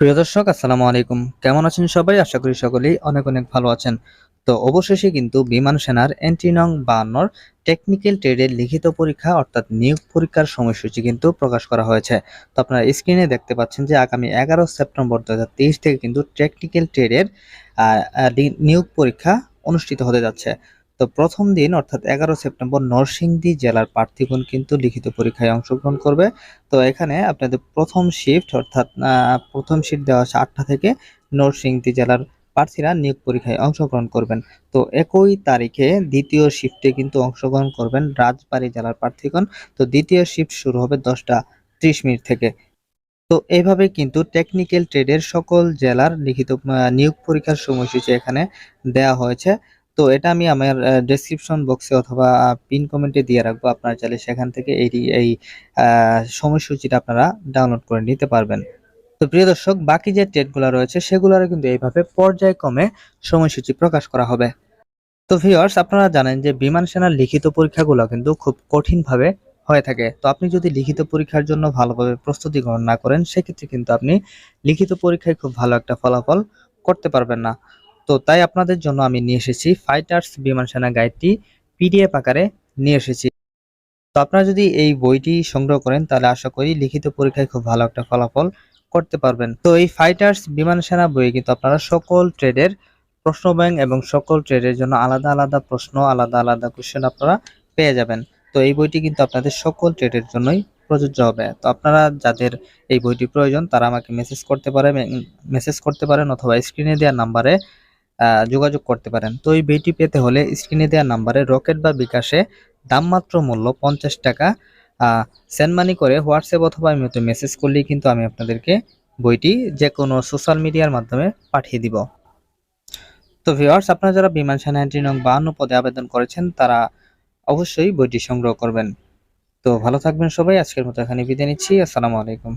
প্রিয় দর্শক, আসসালামু আলাইকুম। কেমন আছেন সবাই? আশা করি সকলেই অনেক অনেক ভালো আছেন। তো অবশেষে কিন্তু বিমান সেনার এন্ট্রি নং টেকনিক্যাল ট্রেডের লিখিত পরীক্ষা অর্থাৎ নিয়োগ পরীক্ষার সময়সূচি কিন্তু প্রকাশ করা হয়েছে। তো আপনারা স্ক্রিনে দেখতে পাচ্ছেন যে আগামী এগারো সেপ্টেম্বর দুই হাজার তেইশ থেকে কিন্তু টেকনিক্যাল ট্রেডের নিয়োগ পরীক্ষা অনুষ্ঠিত হতে যাচ্ছে। তো প্রথম দিন, অর্থাৎ এগারো সেপ্টেম্বর, নরসিংদী জেলার প্রার্থীগণ কিন্তু লিখিত পরীক্ষায় অংশগ্রহণ করবে। তো এখানে আপনাদের প্রথম শিফট অর্থাৎ প্রথম শিফট দেওয়া আছে আটটা থেকে নরসিংদী জেলার প্রার্থীরা নিয়োগ পরীক্ষায় অংশগ্রহণ করবেন। তো একই তারিখে দ্বিতীয় শিফটে কিন্তু অংশগ্রহণ করবেন রাজবাড়ী জেলার প্রার্থীগণ। তো দ্বিতীয় শিফট শুরু হবে দশটা ত্রিশ মিনিট থেকে। তো এইভাবে কিন্তু টেকনিক্যাল ট্রেডের সকল জেলার লিখিত নিয়োগ পরীক্ষার সময়সূচি এখানে দেওয়া হয়েছে। তো এটা আমি আমার ডেসক্রিপশন বক্সে অথবা পিন কমেন্টে দিয়ে রাখব। আপনারা চাইলে সেখান থেকে এই এই সময়সূচিটা আপনারা ডাউনলোড করে নিতে পারবেন। তো প্রিয় দর্শক, বাকি যে ট্রেডগুলো রয়েছে, সেগুলোরও কিন্তু এইভাবে পর্যায়ক্রমে সময়সূচি প্রকাশ করা হবে। তো ভিউয়ার্স আপনারা জানেন যে বিমান সেনার লিখিত পরীক্ষাগুলো কিন্তু খুব কঠিনভাবে হয়ে থাকে। তো আপনি যদি লিখিত পরীক্ষার জন্য ভালোভাবে প্রস্তুতি গ্রহণ না করেন, সেক্ষেত্রে কিন্তু আপনি লিখিত পরীক্ষায় খুব ভালো একটা ফলাফল করতে পারবেন না। তো তাই আপনাদের জন্য আমি নিয়ে এসেছি ফাইটার্স বিমান সেনা গাইডটি পিডিএফ আকারে নিয়ে এসেছি। তো আপনারা যদি এই বইটি সংগ্রহ করেন, তাহলে আশা করি লিখিত পরীক্ষায় খুব ভালো একটা ফলাফল করতে পারবেন। তো এই ফাইটার্স বিমান সেনা বইয়ে কিন্তু আপনারা সকল ট্রেডের প্রশ্ন ব্যাংক এবং সকল ট্রেডের জন্য আলাদা আলাদা প্রশ্ন, আলাদা আলাদা কোশ্চেন আপনারা পেয়ে যাবেন। তো এই বইটি কিন্তু আপনাদের সকল ট্রেডের জন্যই প্রযোজ্য হবে। তো আপনারা যাদের এই বইটি প্রয়োজন, তারা আমাকে মেসেজ করতে পারেন মেসেজ করতে পারেন অথবা স্ক্রিনে দেওয়া নাম্বারে যোগাযোগ করতে পারেন। তো এই বইটি পেতে হলে স্ক্রিনে দেওয়া নাম্বারে রকেট বা বিকাশে দামমাত্র মূল্য পঞ্চাশ টাকা। সেন্ড মানি করে হোয়াটসঅ্যাপ অথবা ইমেতে মেসেজ করলেই কিন্তু আমি আপনাদেরকে বইটি যে কোনো সোশ্যাল মিডিয়ার মাধ্যমে পাঠিয়ে দিব। তো ভিউয়ার্স আপনারা যারা বিমান সেনা এন্ট্রি নং বাহান্ন পদে আবেদন করেছেন, তারা অবশ্যই বইটি সংগ্রহ করবেন। তো ভালো থাকবেন সবাই, আজকের মতো এখানে বিদায় নিচ্ছি। আসসালামু আলাইকুম।